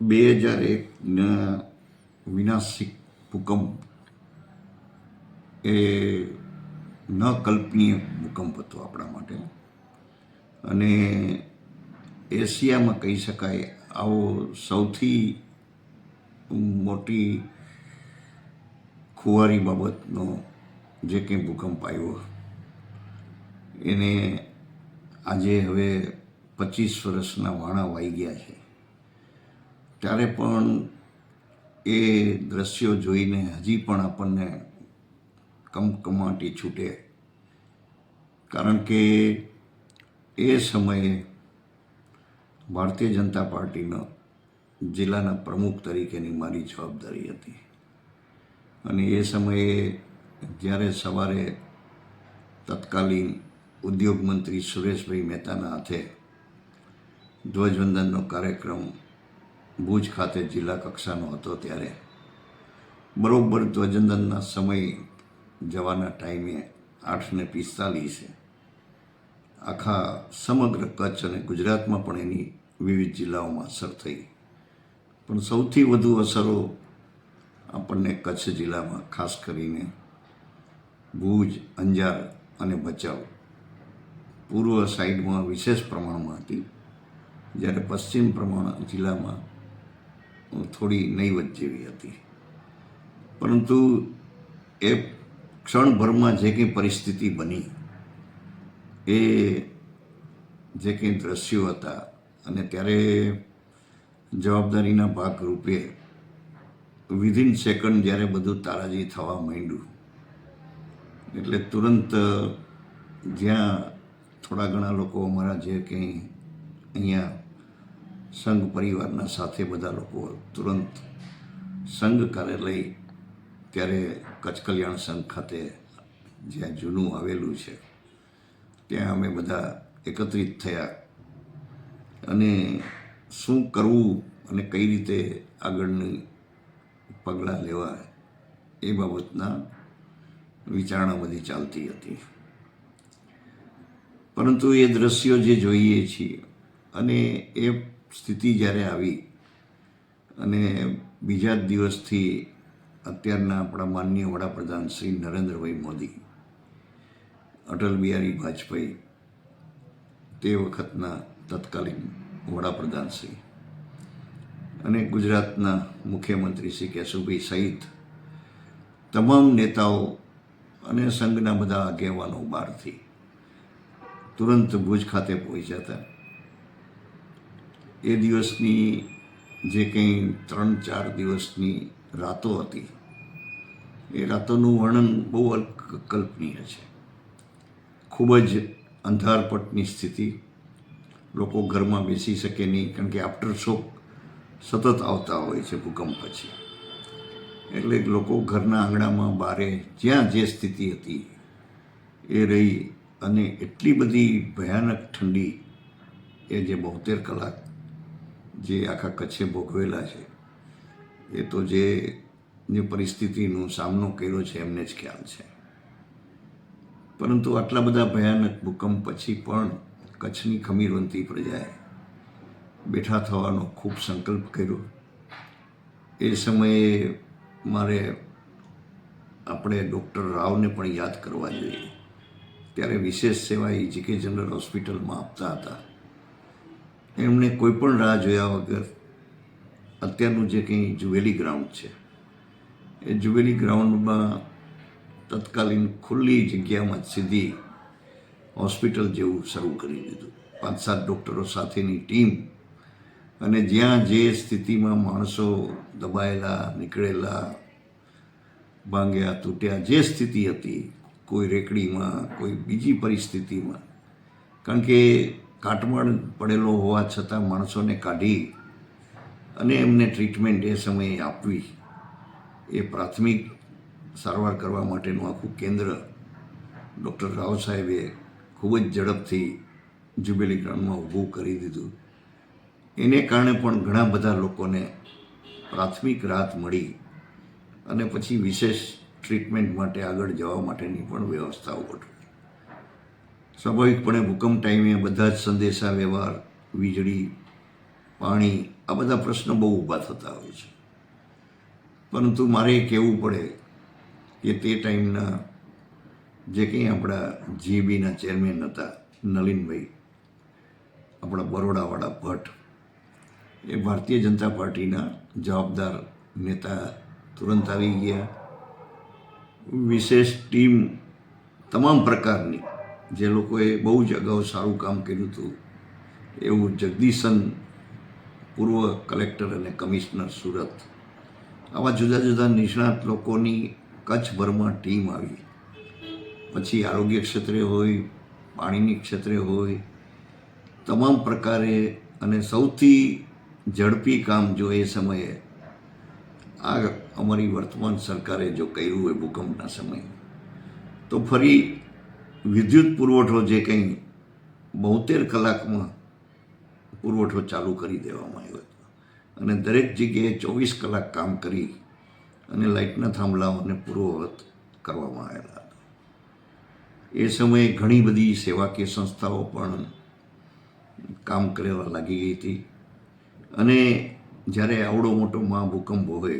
બે હજાર એકના વિનાશિક ભૂકંપ એ ન કલ્પનીય ભૂકંપ હતો આપણા માટે. અને એશિયામાં કહી શકાય આવો સૌથી મોટી ખુવારી બાબતનો જે કંઈ ભૂકંપ આવ્યો, એને આજે હવે પચીસ વર્ષના વાણા વાઈ ગયા છે. ત્યારે પણ એ દ્રશ્યો જોઈને હજી પણ આપણને કમકમાટી છૂટે. કારણ કે એ સમયે ભારતીય જનતા પાર્ટીનો જિલ્લાના પ્રમુખ તરીકેની મારી જવાબદારી હતી. અને એ સમયે જ્યારે સવારે તત્કાલીન ઉદ્યોગ મંત્રી સુરેશભાઈ મહેતાના હાથે ધ્વજવંદનનો કાર્યક્રમ ભુજ ખાતે જિલ્લા કક્ષાનો હતો ત્યારે. બરોબર ધ્વજંદનના સમય જવાના ટાઈમે આઠને પિસ્તાલીસે આખા સમગ્ર કચ્છ અને ગુજરાતમાં પણ એની વિવિધ જિલ્લાઓમાં અસર થઈ. પણ સૌથી વધુ અસરો આપણને કચ્છ જિલ્લામાં, ખાસ કરીને ભુજ, અંજાર અને ભચાઉ. પૂર્વ સાઈડમાં વિશેષ પ્રમાણમાં હતી. જ્યારે પશ્ચિમ પ્રમાણ જિલ્લામાં થોડી નહીવત જેવી હતી. પરંતુ એ ક્ષણભરમાં જે કંઈ પરિસ્થિતિ બની, એ જે કંઈ દ્રશ્યો હતા અને ત્યારે જવાબદારીના ભાગરૂપે વિધિન સેકન્ડ જ્યારે બધું તારાજી થવા માંડ્યું, એટલે તુરંત જ્યાં થોડા ઘણા લોકો અમારા જે કંઈ અહીંયા સંઘ પરિવારના સાથે બધા લોકો તુરંત સંઘ કાર્યાલય ત્યારે કચ્છ કલ્યાણ સંઘ ખાતે જ્યાં જૂનું આવેલું છે, ત્યાં અમે બધા એકત્રિત થયા અને શું કરવું અને કઈ રીતે આગળની પગલાં લેવા એ બાબતના વિચારણા બધી ચાલતી હતી. પરંતુ એ દ્રશ્યો જે જોઈએ છીએ અને એ સ્થિતિ જ્યારે આવી અને બીજા જ દિવસથી અત્યારના આપણા માનનીય વડાપ્રધાન શ્રી નરેન્દ્રભાઈ મોદી, અટલ બિહારી વાજપેયી, તે વખતના તત્કાલીન વડાપ્રધાન શ્રી અને ગુજરાતના મુખ્યમંત્રી શ્રી કેશુભાઈ સહિત તમામ નેતાઓ અને સંઘના બધા આગેવાનો બહારથી તુરંત ભુજ ખાતે પહોંચ્યા હતા. એ દિવસની જે કંઈ ત્રણ ચાર દિવસની રાતો હતી, એ રાતોનું વર્ણન બહુ અકલ્પનીય છે. ખૂબ જ અંધારપટની સ્થિતિ. લોકો ઘરમાં બેસી શકે નહીં, કારણ કે આફ્ટર શોક સતત આવતા હોય છે ભૂકંપ પછી. એટલે લોકો ઘરના આંગણામાં, બારે, જ્યાં જે સ્થિતિ હતી, એ રહી અને એટલી બધી ભયાનક ઠંડી એ જે બોતેર કલાક જે આખા કચ્છે ભોગવેલા છે, એ તો જે જે પરિસ્થિતિનો સામનો કર્યો છે, એમને જ ખ્યાલ છે. પરંતુ આટલા બધા ભયાનક ભૂકંપ પછી પણ કચ્છની ખમીરવંતી પ્રજાએ બેઠા થવાનો ખૂબ સંકલ્પ કર્યો. એ સમયે મારે આપણે ડૉક્ટર રાવને પણ યાદ કરવા જોઈએ. ત્યારે વિશેષ સેવા એ જીકે જનરલ હોસ્પિટલમાં આપતા હતા. એમણે કોઈ પણ રાહ જોયા વગર અત્યારનું જે કંઈ જુવેલી ગ્રાઉન્ડ છે, એ જુવેલી ગ્રાઉન્ડમાં તત્કાલીન ખુલ્લી જગ્યામાં સીધી હોસ્પિટલ જેવું શરૂ કરી દીધું. પાંચ સાત ડૉક્ટરો સાથેની ટીમ અને જ્યાં જે સ્થિતિમાં માણસો દબાયેલા, નીકળેલા, ભાંગ્યા, તૂટ્યા, જે સ્થિતિ હતી, કોઈ રેકડીમાં, કોઈ બીજી પરિસ્થિતિમાં, કારણ કે કાટમાળ પડેલો હોવા છતાં માણસોને કાઢી અને એમને ટ્રીટમેન્ટ એ સમયે આપવી એ પ્રાથમિક સારવાર કરવા માટેનું આખું કેન્દ્ર ડૉક્ટર રાવ સાહેબે ખૂબ જ ઝડપથી જુબેલી ગ્રાઉન્ડમાં ઊભું કરી દીધું. એને કારણે પણ ઘણા બધા લોકોને પ્રાથમિક રાહત મળી અને પછી વિશેષ ટ્રીટમેન્ટ માટે આગળ જવા માટેની પણ વ્યવસ્થાઓ ગોઠવી. સ્વાભાવિકપણે ભૂકંપ ટાઈમે બધા જ સંદેશા વ્યવહાર, વીજળી, પાણી, આ બધા પ્રશ્નો બહુ ઊભા થતા હોય છે. પરંતુ મારે કહેવું પડે કે તે ટાઈમના જે કંઈ આપણા જીબીના ચેરમેન હતા, નલિનભાઈ, આપણા બરોડાવાળા ભટ્ટ, એ ભારતીય જનતા પાર્ટીના જવાબદાર નેતા તુરંત આવી ગયા. વિશેષ ટીમ તમામ પ્રકારની જે લોકોએ બહુ જ અગાઉ સારું કામ કર્યું હતું, એવું જગદીશન પૂર્વ કલેક્ટર અને કમિશનર સુરત. આવા જુદા જુદા નિષ્ણાત લોકોની કચ્છભરમાં ટીમ આવી. પછી આરોગ્ય ક્ષેત્રે હોય, પાણીની ક્ષેત્રે હોય, તમામ પ્રકારે અને સૌથી ઝડપી કામ જો એ સમયે, આ અમારી વર્તમાન સરકારે જો કર્યું હોય ભૂકંપના સમયે. તો ફરી વિદ્યુત પુરવઠો જે કંઈ બોતેર કલાકમાં પુરવઠો ચાલુ કરી દેવામાં આવ્યો હતો. અને દરેક જગ્યાએ ચોવીસ કલાક કામ કરી અને લાઇટના થાંભલાઓને પૂર્વવત કરવામાં આવેલા હતા. એ સમયે ઘણી બધી સેવાકીય સંસ્થાઓ પણ કામ કરવા લાગી ગઈ હતી. અને જ્યારે આવડો મોટો મહાભૂકંપ હોય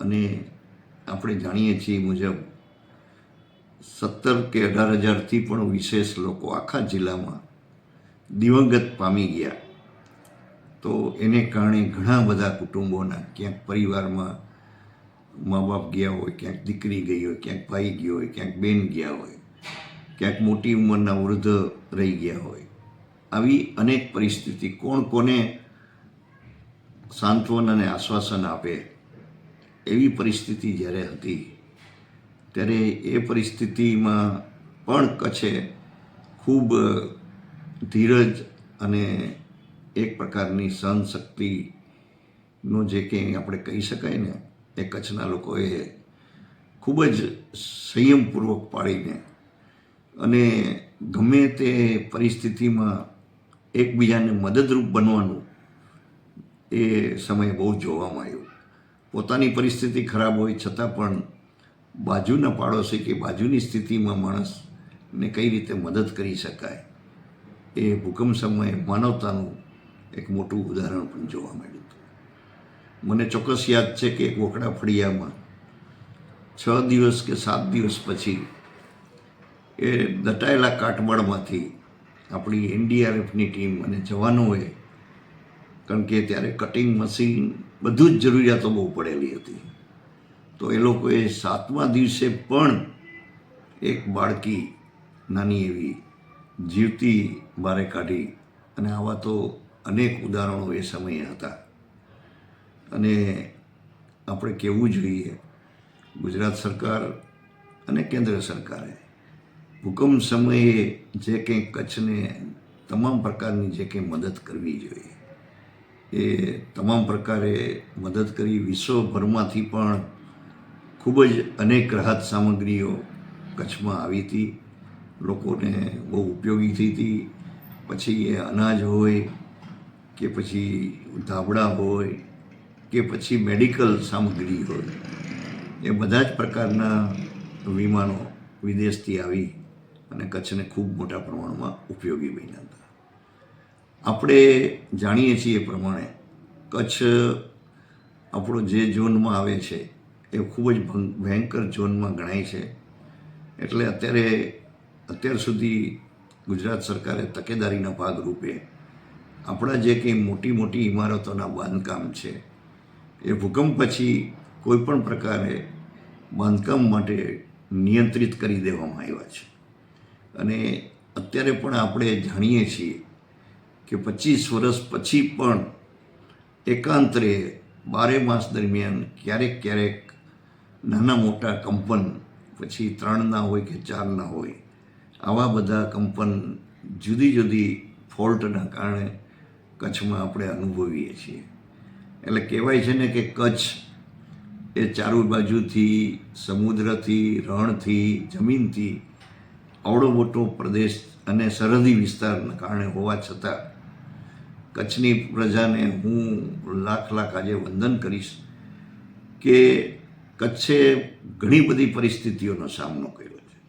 અને આપણે જાણીએ છીએ મુજબ સત્તર કે અઢાર હજારથી પણ વિશેષ લોકો આખા જિલ્લામાં દિવંગત પામી ગયા. તો એને કારણે ઘણા બધા કુટુંબોના ક્યાંક પરિવારમાં મા બાપ ગયા હોય, ક્યાંક દીકરી ગઈ હોય, ક્યાંક ભાઈ ગયો હોય, ક્યાંક બેન ગયા હોય, ક્યાંક મોટી ઉંમરના વૃદ્ધ રહી ગયા હોય. આવી અનેક પરિસ્થિતિ કોણ કોને સાંત્વન અને આશ્વાસન આપે એવી પરિસ્થિતિ જ્યારે હતી ત્યારે એ પરિસ્થિતિમાં પણ કચ્છે ખૂબ ધીરજ અને એક પ્રકારની સહનશક્તિનો જે કંઈ આપણે કહી શકાય ને, એ કચ્છના લોકોએ ખૂબ જ સંયમપૂર્વક પાડીને અને ગમે તે પરિસ્થિતિમાં એકબીજાને મદદરૂપ બનવાનું એ સમયે બહુ જોવામાં આવ્યું. પોતાની પરિસ્થિતિ ખરાબ હોય છતાં પણ બાજુના પાડોશી કે બાજુની સ્થિતિમાં માણસને કઈ રીતે મદદ કરી શકાય, એ ભૂકંપ સમયે માનવતાનું એક મોટું ઉદાહરણ પણ જોવા મળ્યું હતું. મને ચોક્કસ યાદ છે કે એક વોકડા ફળિયામાં છ દિવસ કે સાત દિવસ પછી એ દટાયેલા કાટમાળમાંથી આપણી એનડીઆરએફની ટીમ અને જવાનોએ, કારણ કે ત્યારે કટિંગ મશીન બધું જ જરૂરિયાતો બહુ પડેલી હતી. તો એ લોકોએ સાતમા દિવસે પણ એક બાળકી નાની એવી જીવતી બહાર કાઢી અને આવા તો અનેક ઉદાહરણો એ સમયે હતા. અને આપણે કહેવું જોઈએ, ગુજરાત સરકાર અને કેન્દ્ર સરકારે ભૂકંપ સમયે જે કંઈ કચ્છને તમામ પ્રકારની જે કંઈ મદદ કરવી જોઈએ, એ તમામ પ્રકારે મદદ કરી વિશ્વભરમાંથી પણ ખૂબ જ અનેક રાહત સામગ્રીઓ કચ્છમાં આવી હતી. લોકોને બહુ ઉપયોગી થઈ હતી. પછી એ અનાજ હોય કે પછી ધાબળા હોય કે પછી મેડિકલ સામગ્રી હોય, એ બધા જ પ્રકારના વિમાનો વિદેશથી આવી અને કચ્છને ખૂબ મોટા પ્રમાણમાં ઉપયોગી બન્યા હતા. આપણે જાણીએ છીએ એ પ્રમાણે કચ્છ આપણો જે ઝોનમાં આવે છે એ ખૂબ જ ભયંકર ઝોનમાં ગણાય છે. એટલે અત્યારે, અત્યાર સુધી ગુજરાત સરકારે તકેદારીના ભાગરૂપે આપણા જે કંઈ મોટી મોટી ઇમારતોના બાંધકામ છે, એ ભૂકંપ પછી કોઈ પણ પ્રકારે બાંધકામ માટે નિયંત્રિત કરી દેવામાં આવ્યા છે. અને અત્યારે પણ આપણે જાણીએ છીએ કે પચીસ વર્ષ પછી પણ એકાંતરે બારે માસ દરમિયાન ક્યારેક ક્યારેક નાના મોટા કંપન, પછી ત્રણના હોય કે ચારના હોય, આવા બધા કંપન જુદી જુદી ફોલ્ટના કારણે કચ્છમાં આપણે અનુભવીએ છીએ. એટલે કહેવાય છે ને કે કચ્છ એ ચારો બાજુથી, સમુદ્રથી, રણથી, જમીનથી આવડો મોટો પ્રદેશ અને સરહદી વિસ્તારના કારણે હોવા છતાં કચ્છની પ્રજાને હું લાખ લાખ આજે વંદન કરીશ કે કચ્છે ઘણી બધી પરિસ્થિતિઓનો સામનો કર્યો છે.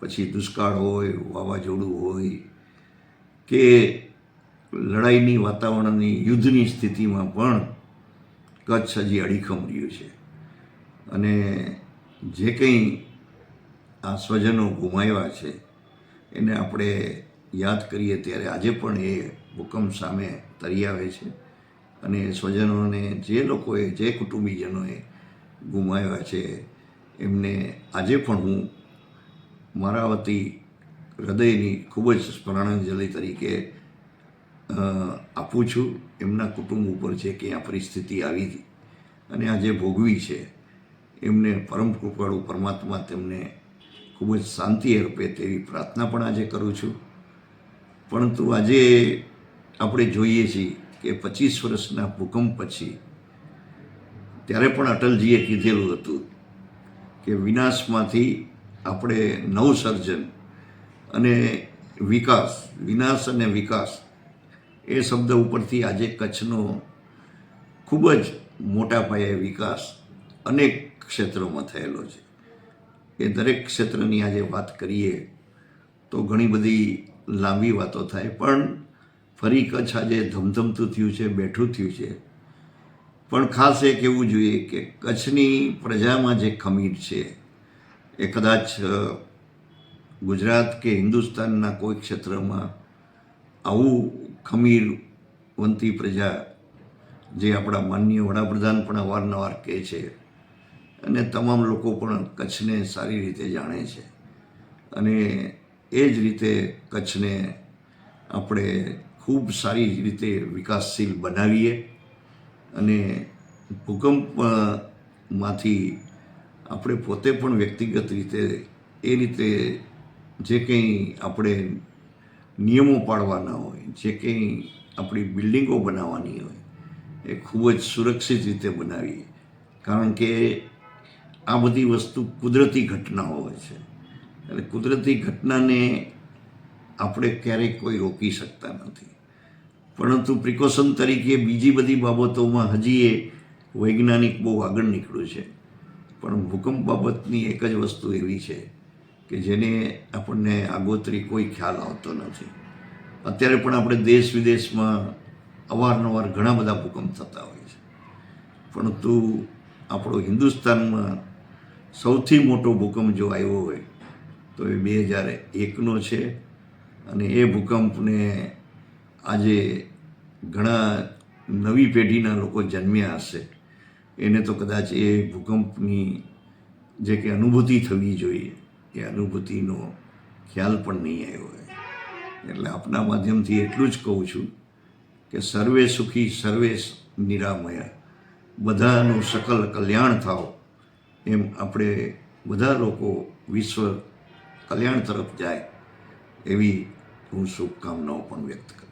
પછી દુષ્કાળ હોય, વાવાઝોડું હોય, કે લડાઈની વાતાવરણની યુદ્ધની સ્થિતિમાં પણ કચ્છ હજી અડીખમ રહ્યું છે. અને જે કંઈ આ સ્વજનો ગુમાવ્યા છે, એને આપણે યાદ કરીએ ત્યારે આજે પણ એ ભૂકંપ સામે તરી આવે છે. અને સ્વજનોને, જે લોકોએ, જે કુટુંબીજનોએ ગુમાવ્યા છે. એમને આજે પણ હું મારા વતી હૃદયની ખૂબ જ સ્મરણાંજલિ તરીકે આપું છું. એમના કુટુંબ ઉપર છે કે આ પરિસ્થિતિ આવી હતી અને આજે ભોગવી છે, એમને પરમ કૃપાળુ પરમાત્મા તેમને ખૂબ જ શાંતિ અર્પે તેવી પ્રાર્થના પણ આજે કરું છું. પરંતુ આજે આપણે જોઈએ છીએ કે પચીસ વર્ષના ભૂકંપ પછી ત્યારે પણ અટલજીએ કીધેલું હતું કે વિનાશમાંથી આપણે નવસર્જન અને વિકાસ, વિનાશ અને વિકાસ એ શબ્દ ઉપરથી આજે કચ્છનો ખૂબ જ મોટા પાયે વિકાસ અનેક ક્ષેત્રોમાં થયેલો છે. એ દરેક ક્ષેત્રની આજે વાત કરીએ તો ઘણી બધી લાંબી વાતો થાય, પણ ફરી કચ્છ આજે ધમધમતું થયું છે, બેઠું થયું છે. પણ ખાસ એ કહેવું જોઈએ કે કચ્છની પ્રજામાં જે ખમીર છે, એ કદાચ ગુજરાત કે હિન્દુસ્તાનના કોઈ ક્ષેત્રમાં આવું ખમીરવંતી પ્રજા જે આપણા માનનીય વડાપ્રધાન પણ અવારનવાર કહે છે અને તમામ લોકો પણ કચ્છને સારી રીતે જાણે છે. અને એ જ રીતે કચ્છને આપણે ખૂબ સારી રીતે વિકાસશીલ બનાવીએ. અને ભૂકંપમાંથી આપણે પોતે પણ વ્યક્તિગત રીતે એ રીતે જે કંઈ આપણે નિયમો પાડવાના હોય, જે કંઈ આપણી બિલ્ડિંગો બનાવવાની હોય, એ ખૂબ જ સુરક્ષિત રીતે બનાવીએ. કારણ કે આ બધી વસ્તુ કુદરતી ઘટનાઓ હોય છે. એટલે કુદરતી ઘટનાને આપણે ક્યારેય કોઈ રોકી શકતા નથી. પરંતુ પ્રિકોશન તરીકે બીજી બધી બાબતોમાં હજી એ વૈજ્ઞાનિક બહુ આગળ નીકળ્યું છે. પણ ભૂકંપ બાબતની એક જ વસ્તુ એવી છે કે જેને આપણને આગોતરી કોઈ ખ્યાલ આવતો નથી. અત્યારે પણ આપણે દેશ વિદેશમાં અવારનવાર ઘણા બધા ભૂકંપ થતા હોય છે. પરંતુ આપણો હિન્દુસ્તાનમાં સૌથી મોટો ભૂકંપ જો આવ્યો હોય તો એ બે હજાર એકનો છે અને એ ભૂકંપને આજે ઘણા નવી પેઢીના લોકો જન્મ્યા હશે. એને તો કદાચ એ ભૂકંપની જે કે અનુભૂતિ થવી જોઈએ. એ અનુભૂતિનો ખ્યાલ પણ નહીં આવ્યો એટલે આપના માધ્યમથી એટલું જ કહું છું કે સર્વે સુખી, સર્વે નિરામયા. બધાનું સકલ કલ્યાણ થાવ એમ આપણે બધા લોકો વિશ્વ કલ્યાણ તરફ જાય એવી હું શુભકામનાઓ પણ વ્યક્ત કરું